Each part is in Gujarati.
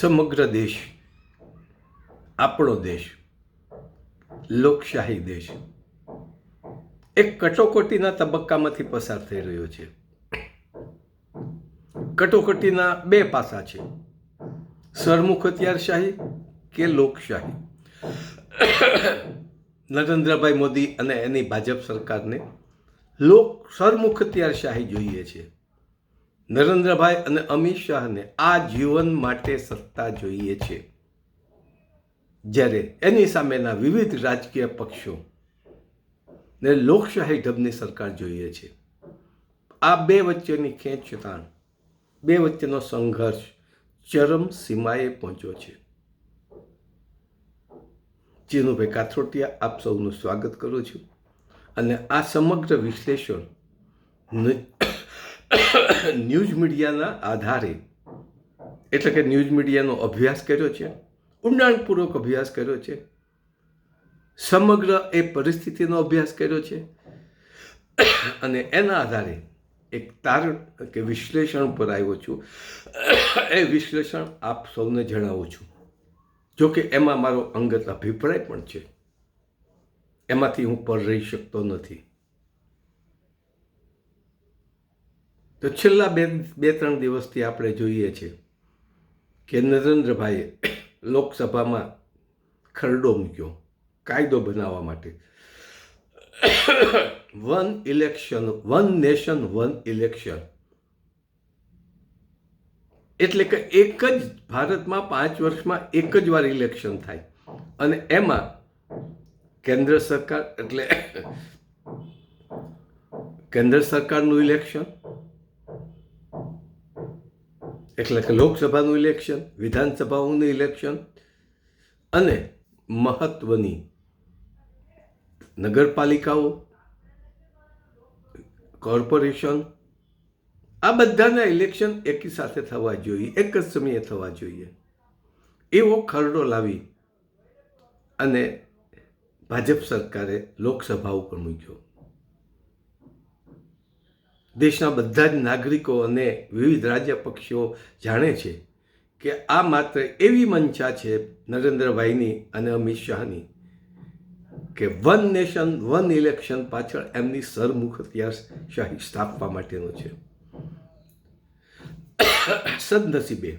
સમગ્ર દેશ, આપણો દેશ, લોકશાહી દેશ, એક કટોકટીના તબક્કામાંથી પસાર થઈ રહ્યો છે. કટોકટીના બે પાસા છે. સરમુખ હથિયારશાહી કે લોકશાહી? નરેન્દ્રભાઈ મોદી અને એની ભાજપ સરકારને લોક સરમુખ હથિયારશાહી જોઈએ છે. નરેન્દ્રભાઈ અને અમિત શાહને આ જીવન માટે સત્તા જોઈએ છે. જ્યારે એની સામેના વિવિધ રાજકીય પક્ષો ને લોકશાહી ઢબની સરકાર જોઈએ છે. આ બે વચ્ચેની ખેંચતાણ બે વચ્ચેનો સંઘર્ષ ચરમ સીમાએ પહોંચ્યો છે. ચીનુભાઈ કાથરોટિયા આપ સૌનું સ્વાગત કરું છું. અને આ સમગ્ર વિશ્લેષણ ન્યૂઝ મીડિયાના આધારે, એટલે કે ન્યૂઝ મીડિયાનો અભ્યાસ કર્યો છે, ઊંડાણપૂર્વક અભ્યાસ કર્યો છે, સમગ્ર એ પરિસ્થિતિનો અભ્યાસ કર્યો છે, અને એના આધારે એક તારણ કે વિશ્લેષણ પર આવ્યો છું. એ વિશ્લેષણ આપ સૌને જણાવું છું. જો કે એમાં મારો અંગત અભિપ્રાય પણ છે. એમાંથી હું પર રહી શકતો નથી. તો છેલ્લા બે બે, ત્રણ દિવસથી આપણે જોઈએ છે કે નરેન્દ્રભાઈએ લોકસભામાં ખરડો મૂક્યો, કાયદો બનાવવા માટે. One election, one nation, one election. એટલે કે એક જ ભારતમાં પાંચ વર્ષમાં એક જ વાર ઇલેક્શન થાય. અને એમાં કેન્દ્ર સરકાર, એટલે કેન્દ્ર સરકારનું ઇલેક્શન એટલે કે લોકસભાનું ઇલેક્શન વિધાનસભાઓનું ઇલેક્શન અને મહત્વની નગરપાલિકાઓ, કોર્પોરેશન, આ બધાના ઇલેક્શન એકી સાથે થવા જોઈએ, એક જ સમયે થવા જોઈએ. એવો ખરડો લાવી અને ભાજપ સરકારે લોકસભા ઉપર મૂક્યો. દેશના બધા જ નાગરિકો અને વિવિધ રાજ્ય પક્ષીઓ જાણે છે કે આ માત્ર એવી મંશા છે નરેન્દ્રભાઈની અને અમિત શાહની કે વન નેશન, વન ઇલેક્શન પાછળ એમની સરમુખ શાહી સ્થાપવા માટેનો છે. સદનસીબે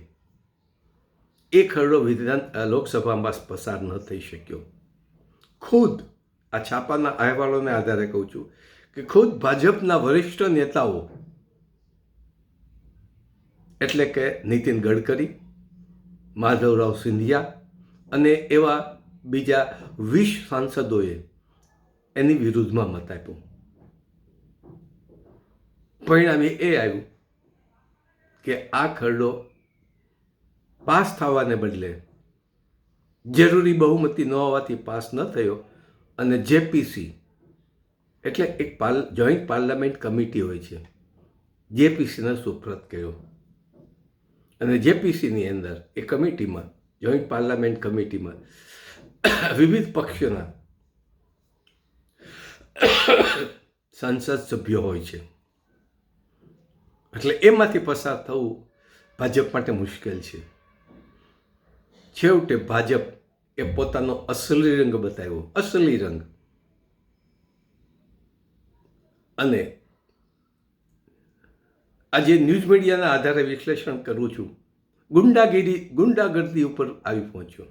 એ ખરડો વિધાન લોકસભામાં પસાર ન થઈ શક્યો. ખુદ આ છાપાના અહેવાલોને આધારે કહું છું કે ખુદ ભાજપના વરિષ્ઠ નેતાઓ, એટલે કે નીતિન ગડકરી, માધવરાવ સિંધિયા અને એવા બીજા વીસ સાંસદોએ એની વિરુદ્ધમાં મત આપ્યો. પરિણામે એ આવ્યું કે આ ખરડો પાસ થવાને બદલે જરૂરી બહુમતી ન હોવાથી પાસ ન થયો અને જેપીસી એટલે એક પાર્લ જોઈન્ટ પાર્લામેન્ટ કમિટી હોય છે. જેપીસીના સુપ્રત કર્યો અને જેપીસીની અંદર એ કમિટીમાં જોઈન્ટ પાર્લામેન્ટ કમિટીમાં વિવિધ પક્ષોના સંસદ સભ્યો હોય છે. એટલે એમાંથી પસાર થવું ભાજપ માટે મુશ્કેલ છે. છેવટે ભાજપ એ પોતાનો અસલી રંગ બતાવ્યો. અસલી રંગ. અને આજે ન્યૂઝ મીડિયાના આધારે વિશ્લેષણ કરું છું. ગુંડાગીરી, ગુંડાગર્દી ઉપર આવી પહોંચ્યો.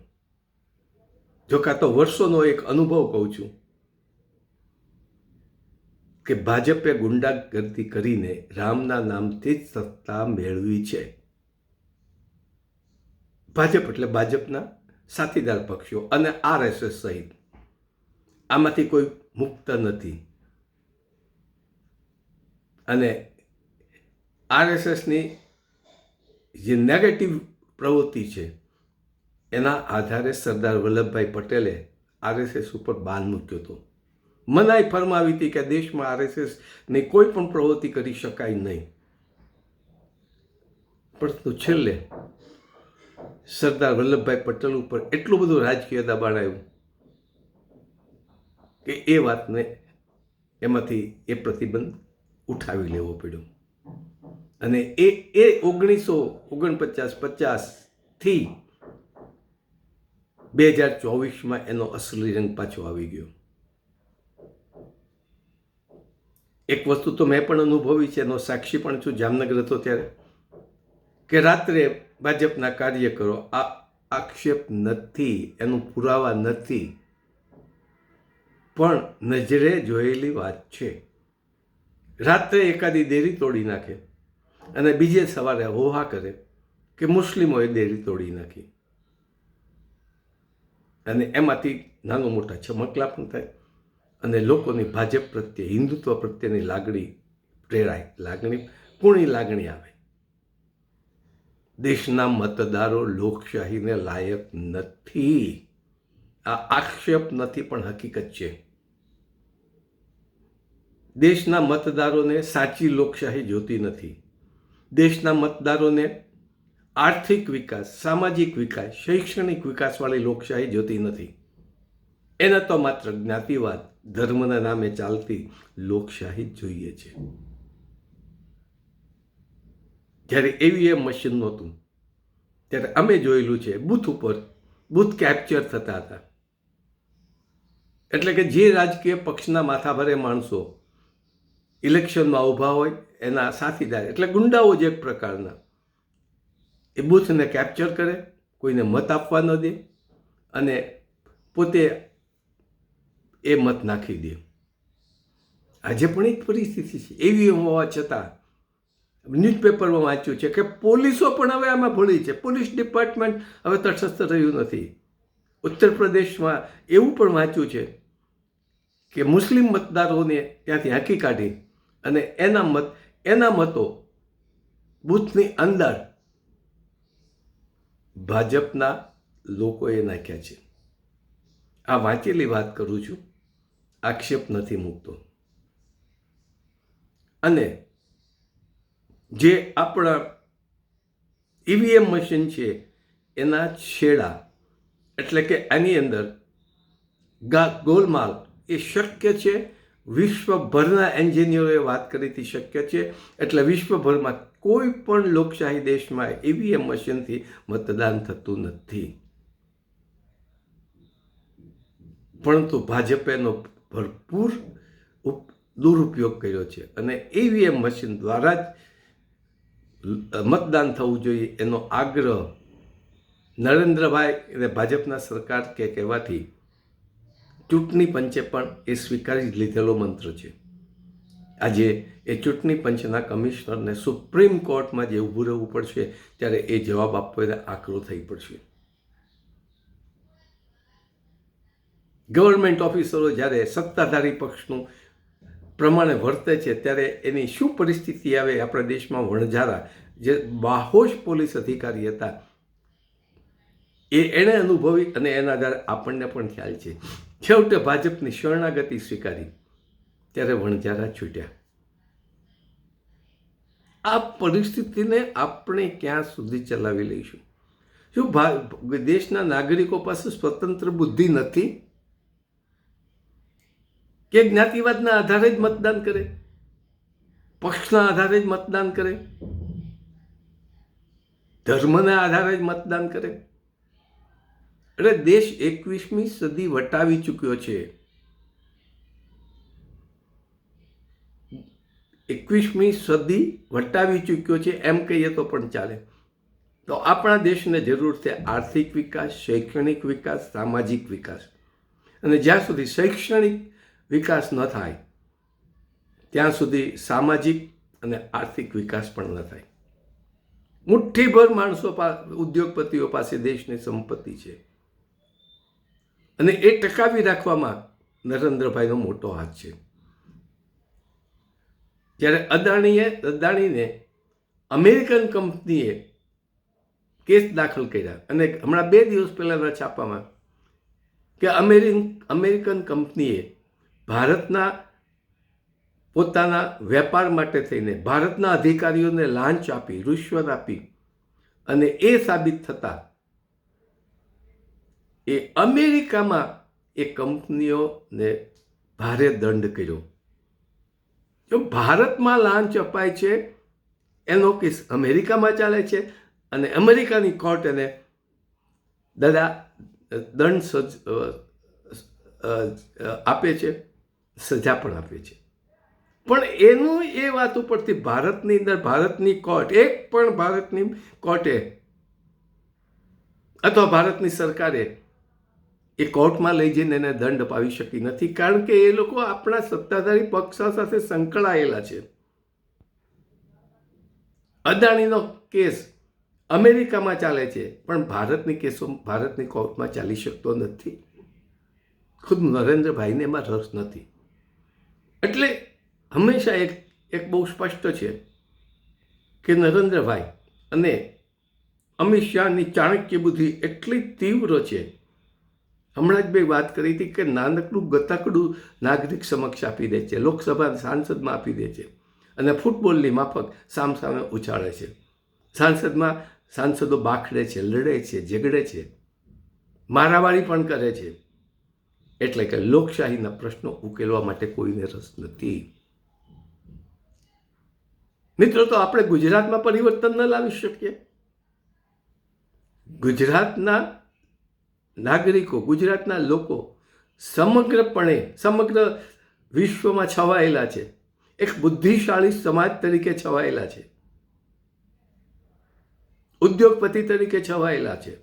જો કાં તો વર્ષોનો એક અનુભવ કહું છું કે ભાજપે ગુંડાગર્દી કરીને રામના નામથી જ સત્તા મેળવી છે. ભાજપ એટલે ભાજપના સાથીદાર પક્ષો અને આરએસએસ સહિત. આમાંથી કોઈ મુક્ત નથી. અને આરએસએસની જે નેગેટિવ પ્રવૃત્તિ છે, એના આધારે સરદાર વલ્લભભાઈ પટેલે આરએસએસ ઉપર બાન મૂક્યો હતો. મનાઈ ફરમાવી હતી કે દેશમાં આરએસએસની કોઈ પણ પ્રવૃત્તિ કરી શકાય નહીં. પરંતુ છેલ્લે સરદાર વલ્લભભાઈ પટેલ ઉપર એટલું બધું રાજકીય દબાણ આવ્યું કે એ વાતને એમાંથી એ પ્રતિબંધ ઉઠાવી લેવો પડ્યો. અને એ એ ઓગણીસો ઓગણપચાસ પચાસથી બે હજાર ચોવીસમાં એનો અસલી રંગ પાછો આવી ગયો. એક વસ્તુ તો મેં પણ અનુભવી છે, એનો સાક્ષી પણ છું, જામનગર હતો ત્યારે, કે રાત્રે ભાજપના કાર્યકરો આ આક્ષેપ નથી, એનું પુરાવા નથી, પણ નજરે જોયેલી વાત છે. રાત્રે એકાદી દેરી તોડી નાખે અને બીજે સવારે હોહા કરે કે મુસ્લિમોએ દેરી તોડી નાખી. અને એમાંથી નાનો મોટા ચમકલા પણ થાય અને લોકોની ભાજપ પ્રત્યે, હિન્દુત્વ પ્રત્યેની લાગણી પ્રેરાય, લાગણી પૂર્ણી લાગણી આવે. દેશના મતદારો લોકશાહીને લાયક નથી. આ આક્ષેપ નથી, પણ હકીકત છે. દેશના મતદારોને સાચી લોકશાહી જોતી નથી. દેશના મતદારોને આર્થિક વિકાસ, સામાજિક વિકાસ, શૈક્ષણિક વિકાસવાળી લોકશાહી જોતી નથી. એને તો માત્ર જ્ઞાતિવાદ, ધર્મના નામે ચાલતી લોકશાહી જોઈએ છે. જ્યારે એવીએમ મશીન નહોતું, ત્યારે અમે જોયેલું છે, બૂથ ઉપર બૂથ કેપ્ચર થતા હતા. એટલે કે જે રાજકીય પક્ષના માથાભારે માણસો ઇલેક્શનમાં ઊભા હોય, એના સાથીદાર, એટલે ગુંડાઓ જ એક પ્રકારના. એ બૂથને કેપ્ચર કરે, કોઈને મત આપવા ન દે, અને પોતે એ મત નાખી દે. આજે પણ એક પરિસ્થિતિ છે. એવી હોવા છતાં, ન્યૂઝપેપરમાં વાંચ્યું છે કે પોલીસો પણ હવે આમાં ભળી છે. પોલીસ ડિપાર્ટમેન્ટ હવે તટસ્થ રહ્યું નથી. ઉત્તર પ્રદેશમાં એવું પણ વાંચ્યું છે કે મુસ્લિમ મતદારોને ત્યાંથી હાંકી કાઢી અને એના મત, એના મતો બૂથની અંદર ભાજપના લોકોએ નાખ્યા છે. આ વાંચેલી વાત કરું છું. આક્ષેપ નથી મૂકતો. અને જે આપણા ઈવીએમ મશીન છે, એના છેડા, એટલે કે આની અંદર ગા ગોલમાલ એ શક્ય છે વિશ્વભરના એન્જિનિયરોએ વાત કરી શક્ય છે. એટલે વિશ્વભરમાં કોઈ પણ લોકશાહી દેશમાં ઈવીએમ મશીનથી મતદાન થતું નથી. પરંતુ ભાજપે એનો ભરપૂર દુરુપયોગ કર્યો છે અને ઈવીએમ મશીન દ્વારા જ મતદાન થવું જોઈએ એનો આગ્રહ નરેન્દ્રભાઈ અને ભાજપના સરકાર કે કહેવાથી ચૂંટણી પંચે પણ એ સ્વીકારી લીધેલો મંત્ર છે. આજે એ ચૂંટણી પંચના કમિશનરને સુપ્રીમ કોર્ટમાં જે ઊભું રહેવું પડશે, ત્યારે એ જવાબ આપવો એને આકરો થઈ પડશે. ગવર્મેન્ટ ઓફિસરો જ્યારે સત્તાધારી પક્ષનું પ્રમાણે વર્તે છે, ત્યારે એની શું પરિસ્થિતિ આવે આપણા દેશમાં વણઝારા. જે બાહોશ પોલીસ અધિકારી હતા, એ એણે અનુભવી અને એના આધારે આપણને પણ ખ્યાલ છે. છેવટે ભાજપની શરણાગતિ સ્વીકારી. ત્યારે વણઝારા છૂટ્યા. આ પરિસ્થિતિને આપણે ક્યાં સુધી ચલાવી લઈશું? શું દેશના નાગરિકો પાસે સ્વતંત્ર બુદ્ધિ નથી? કે જ્ઞાતિવાદના આધારે જ મતદાન કરે? પક્ષના આધારે જ મતદાન કરે? ધર્મના આધારે જ મતદાન કરે? એટલે દેશ એકવીસમી સદી વટાવી ચૂક્યો છે. એકવીસમી સદી વટાવી ચૂક્યો છે, એમ કહીએ તો પણ ચાલે. તો આપણા દેશને જરૂર છે આર્થિક વિકાસ, શૈક્ષણિક વિકાસ, સામાજિક વિકાસ. અને જ્યાં સુધી શૈક્ષણિક વિકાસ ન થાય, ત્યાં સુધી સામાજિક અને આર્થિક વિકાસ પણ ન થાય. મુઠ્ઠીભર માણસો ઉદ્યોગપતિઓ પાસે દેશની સંપત્તિ છે. અને એ ટકાવી રાખવામાં નરેન્દ્રભાઈનો મોટો હાથ છે. જ્યારે અદાણીએ, અદાણીને અમેરિકન કંપનીએ કેસ દાખલ કર્યા અને હમણાં બે દિવસ પહેલાંના છાપામાં કે અમેરિકન અમેરિકન કંપનીએ ભારતના પોતાના વેપાર માટે થઈને ભારતના અધિકારીઓને લાંચ આપી, રૂશ્વત આપી અને એ સાબિત થતાં એ અમેરિકામાં એ કંપનીઓને ભારે દંડ કર્યો. જો ભારતમાં લાંચ અપાય છે એનો કેસ અમેરિકામાં ચાલે છે અને અમેરિકાની કોર્ટ એને દંડ અ, આપે છે સજા પણ આપે છે. પણ એનું એ વાત ઉપરથી ભારતની અંદર ભારતની કોર્ટ એક પણ ભારતની કોર્ટે અથવા ભારતની સરકારે એ કોર્ટમાં લઈ જઈને એને દંડ અપાવી શકી નથી. કારણ કે એ લોકો આપણા સત્તાધારી પક્ષ સાથે સંકળાયેલા છે. અદાણીનો કેસ અમેરિકામાં ચાલે છે, પણ ભારતની કેસો ભારતની કોર્ટમાં ચાલી શકતો નથી. ખુદ નરેન્દ્રભાઈને એમાં રસ નથી. એટલે હંમેશા એક એક બહુ સ્પષ્ટ છે કે નરેન્દ્રભાઈ અને અમિત શાહની ચાણક્ય બુદ્ધિ એટલી તીવ્ર છે હમણાં જ મેં વાત કરી હતી કે નાનકડું ગતકડું નાગરિક સમક્ષ આપી દે છે, લોકસભા સાંસદમાં આપી દે છે અને ફૂટબોલની માફક સામસામે ઉછાળે છે. સાંસદમાં સાંસદો બાખડે છે, લડે છે, ઝઘડે છે મારામારી પણ કરે છે. એટલે કે લોકશાહીના પ્રશ્નો ઉકેલવા માટે કોઈને રસ નથી. મિત્રો, તો આપણે ગુજરાતમાં પરિવર્તન ન લાવી શકીએ. ગુજરાતના નાગરિકો, ગુજરાતના લોકો સમગ્રપણે, સમગ્ર વિશ્વમાં છવાયેલા છે. એક બુદ્ધિશાળી સમાજ તરીકે છવાયેલા છે. ઉદ્યોગપતિ તરીકે છવાયેલા છે.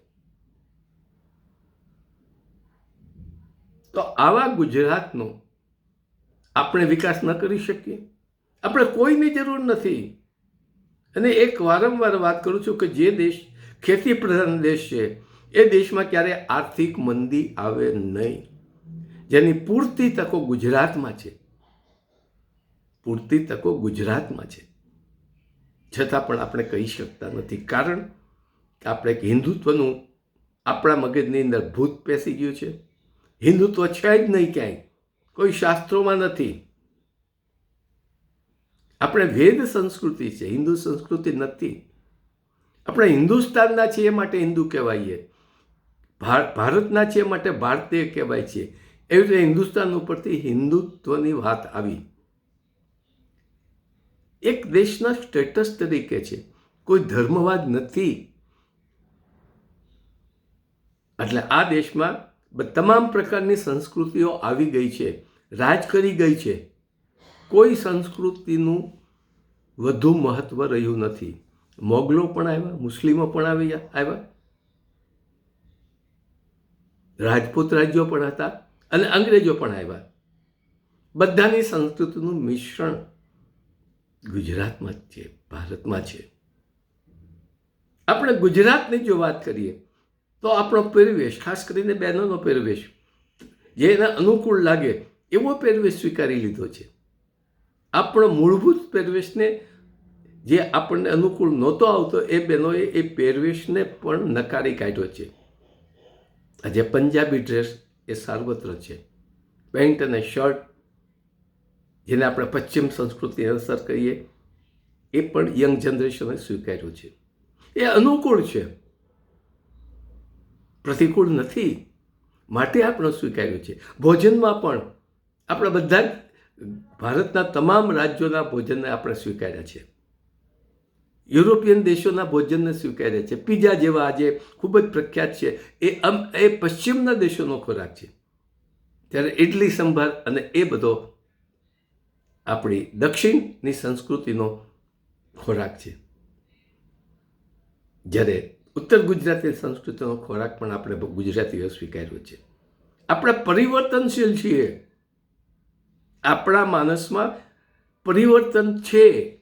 તો આવા ગુજરાતનો આપણે વિકાસ ન કરી શકીએ. આપણે કોઈની જરૂર નથી. અને એક વારંવાર વાત કરું છું કે જે દેશ ખેતી પ્રધાન દેશ છે એ દેશમાં ક્યારે આર્થિક મંદી આવે નહીં. જેની પૂરતી તકો ગુજરાતમાં છે. પૂરતી તકો ગુજરાતમાં છે. છતાં પણ આપણે કહી શકતા નથી. કારણ કે આપણે એક હિન્દુત્વનું આપણા મગજની અંદર ભૂત પેસી ગયું છે. હિન્દુત્વ છે જ નહીં ક્યાંય. કોઈ શાસ્ત્રોમાં નથી. આપણે વેદ સંસ્કૃતિ છે. હિન્દુ સંસ્કૃતિ નથી. આપણે હિન્દુસ્તાનના છીએ માટે હિન્દુ કહેવાઈએ. ભારતના છીએ માટે ભારતીય કહેવાય છે. એવી રીતે હિન્દુસ્તાન ઉપરથી હિન્દુત્વની વાત આવી. એક દેશના સ્ટેટસ તરીકે છે. કોઈ ધર્મવાદ નથી. એટલે આ દેશમાં તમામ પ્રકારની સંસ્કૃતિઓ આવી ગઈ છે. રાજ કરી ગઈ છે. કોઈ સંસ્કૃતિનું વધુ મહત્વ રહ્યું નથી. મોગલો પણ આવ્યા, મુસ્લિમો પણ આવ્યા આવ્યા. રાજપૂત રાજ્યો પણ હતા અને અંગ્રેજો પણ આવ્યા. બધાની સંસ્કૃતિનું મિશ્રણ ગુજરાતમાં જ છે, ભારતમાં છે. આપણે ગુજરાતની જો વાત કરીએ, તો આપણો પહેરવેશ, ખાસ કરીને બહેનોનો પહેરવેશ, જે એને અનુકૂળ લાગે, એવો પહેરવેશ સ્વીકારી લીધો છે. આપણો મૂળભૂત પહેરવેશને જે આપણને અનુકૂળ નહોતો આવતો, એ બહેનોએ એ પહેરવેશને પણ નકારી કાઢ્યો છે. આજે પંજાબી ડ્રેસ એ સાર્વત્ર છે. પેન્ટ અને શર્ટ જેને આપણે પશ્ચિમ સંસ્કૃતિ અનુસાર કહીએ એ પણ યંગ જનરેશને સ્વીકાર્યું છે. એ અનુકૂળ છે. પ્રતિકૂળ નથી. માટે આપણે સ્વીકાર્યું છે. ભોજનમાં પણ આપણે બધા ભારતના તમામ રાજ્યોના ભોજનને આપણે સ્વીકાર્યા છે. યુરોપિયન દેશોના ભોજનને સ્વીકાર્યા છે. પીઝા જેવા આજે ખૂબ જ પ્રખ્યાત છે. એ અમ, એ પશ્ચિમના દેશોનો ખોરાક છે. ત્યારે ઇડલી સંભાર અને એ બધો આપણી દક્ષિણની સંસ્કૃતિનો ખોરાક છે. જ્યારે ઉત્તર ગુજરાતી સંસ્કૃતિનો ખોરાક પણ આપણે ગુજરાતીઓ સ્વીકાર્યો છે. આપણે પરિવર્તનશીલ છીએ. આપણા માનસમાં પરિવર્તન છે.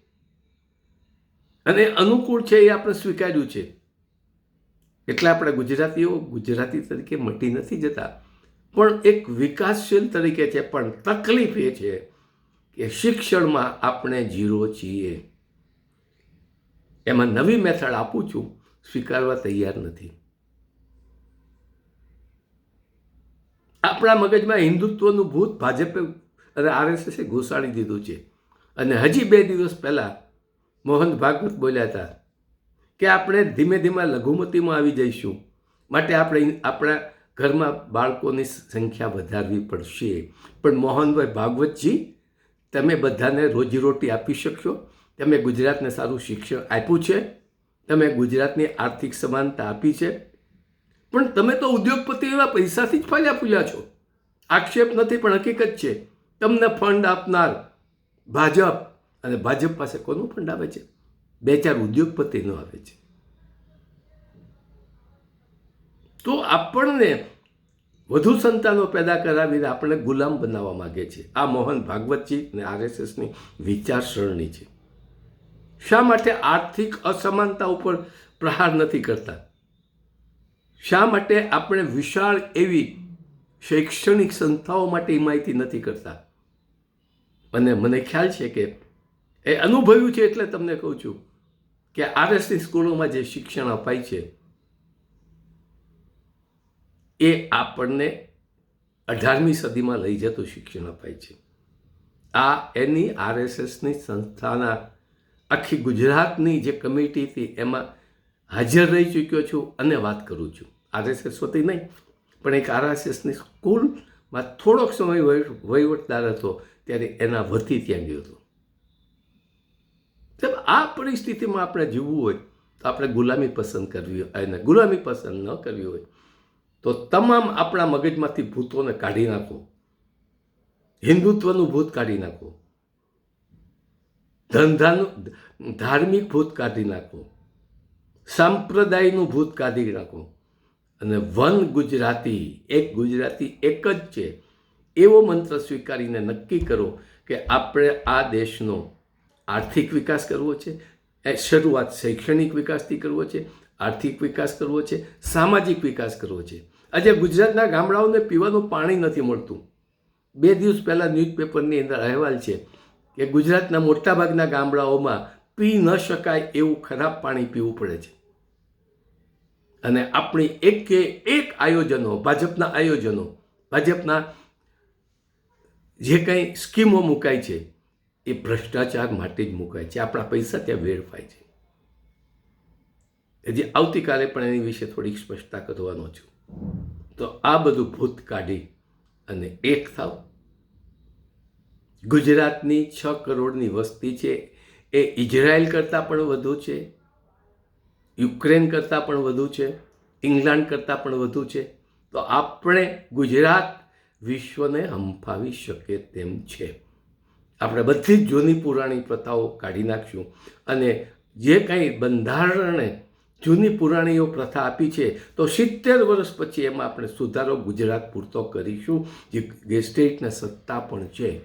અને અનુકૂળ છે એ આપણે સ્વીકાર્યું છે. એટલે આપણે ગુજરાતીઓ ગુજરાતી તરીકે મટી નથી જતા. પણ એક વિકાસશીલ તરીકે છે, પણ તકલીફ એ છે કે શિક્ષણમાં આપણે જીરો છીએ. એમાં નવી મેથડ આપું છું, સ્વીકારવા તૈયાર નથી. આપણા મગજમાં હિન્દુત્વનું ભૂત ભાજપે અને આરએસએસે ઘોસાડી દીધું છે. અને હજી બે દિવસ પહેલાં મોહન ભાગવત બોલ્યા હતા કે આપણે ધીમે ધીમે લઘુમતીમાં આવી જઈશું. માટે આપણે આપણા ઘરમાં બાળકોની સંખ્યા વધારવી પડશે. પણ મોહનભાઈ ભાગવતજી, તમે બધાને રોજીરોટી આપી શક્યો? તમે ગુજરાતને સારું શિક્ષણ આપ્યું છે? તમે ગુજરાતની આર્થિક સમાનતા આપી છે? પણ તમે તો ઉદ્યોગપતિઓના પૈસાથી જ ફાલ્યા ફૂલ્યા છો. આક્ષેપ નથી, પણ હકીકત છે. તમને ફંડ આપનાર ભાજપ અને ભાજપ પાસે કોનું ફંડ આવે છે? બે ચાર ઉદ્યોગપતિનો આવે છે. તો આપણને વધુ સંતાનો પેદા કરાવીને આપણને ગુલામ બનાવવા માગે છે. આ મોહન ભાગવતજી અને આરએસએસની વિચારસરણી છે. શા માટે આર્થિક અસમાનતા ઉપર પ્રહાર નથી કરતા? શા માટે આપણે વિશાળ એવી શૈક્ષણિક સંસ્થાઓ માટે માહિતી નથી કરતા? અને મને ખ્યાલ છે કે એ અનુભવ્યું છે એટલે તમને કહું છું કે આરએસની સ્કૂલોમાં જે શિક્ષણ અપાય છે, એ આપણને અઢારમી સદીમાં લઈ જતું શિક્ષણ અપાય છે. આ એની આરએસએસની સંસ્થાના આખી ગુજરાતની જે કમિટી હતી, એમાં હાજર રહી ચૂક્યો છું અને વાત કરું છું. આરએસએસ હોતી નહીં, પણ એક આરએસએસની સ્કૂલમાં થોડોક સમય વહીવટદાર હતો, ત્યારે એના વતી ત્યાં ગયો હતો. આ પરિસ્થિતિમાં આપણે જીવવું હોય, તો આપણે ગુલામી પસંદ કરવી હોય. ગુલામી પસંદ ન કરવી હોય, તો તમામ આપણા મગજમાંથી ભૂતોને કાઢી નાખો. હિન્દુત્વનું ભૂત કાઢી નાખો. ધંધાનું, ધાર્મિક ભૂત કાઢી નાખો. સાંપ્રદાયનું ભૂત કાઢી નાખો. અને વન ગુજરાતી, એક ગુજરાતી એક જ છે. એવો મંત્ર સ્વીકારીને નક્કી કરો કે આપણે આ દેશનો આર્થિક વિકાસ કરવો છે શરૂઆત શૈક્ષણિક વિકાસથી કરવો છે, આર્થિક વિકાસ કરવો છે, સામાજિક વિકાસ કરવો છે. આજે ગુજરાતના ગામડાઓને પીવાનું પાણી નથી મળતું. બે દિવસ પહેલાં ન્યૂઝપેપરની અંદર અહેવાલ છે કે ગુજરાતના મોટાભાગના ગામડાઓમાં પી ન શકાય એવું ખરાબ પાણી પીવું પડે છે. અને આપણી એક કે એક આયોજનો, ભાજપના આયોજનો, ભાજપના જે કંઈ સ્કીમો મુકાય છે એ ભ્રષ્ટાચાર માટે જ મુકાય છે. આપણા પૈસા ત્યાં વેડફાય છે. હજી આવતીકાલે પણ એની વિશે થોડીક સ્પષ્ટતા કરવાનો છું. તો આ બધું ભૂત કાઢી અને એક થાવ. ગુજરાતની છ કરોડની વસ્તી છે. એ ઇઝરાયલ કરતાં પણ વધુ છે. યુક્રેન કરતાં પણ વધુ છે. ઇંગ્લેન્ડ કરતાં પણ વધુ છે. તો આપણે ગુજરાત વિશ્વને હંફાવી શકે તેમ છે. આપણે બધી જ જૂની પુરાણી પ્રથાઓ કાઢી નાખશું અને જે કાંઈ બંધારણે જૂની પુરાણીઓ પ્રથા આપી છે, તો સિત્તેર વર્ષ પછી એમાં આપણે સુધારો ગુજરાત પૂરતો કરીશું, જે ગેસ્ટેટને સત્તા પણ છે.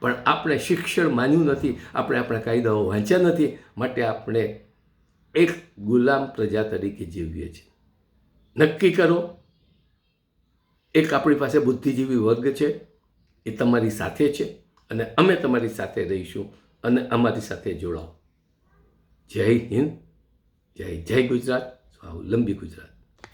પણ આપણે શિક્ષણ માન્યું નથી, આપણે આપણા કાયદાઓ વાંચ્યા નથી, માટે આપણે એક ગુલામ પ્રજા તરીકે જીવીએ છીએ. નક્કી કરો, એક આપણી પાસે બુદ્ધિજીવી વર્ગ છે, એ તમારી સાથે છે. અને અમે તમારી સાથે રહીશું અને અમારી સાથે જોડાઓ. જય હિન્દ, જય જય ગુજરાત, સ્વાવલંબી ગુજરાત.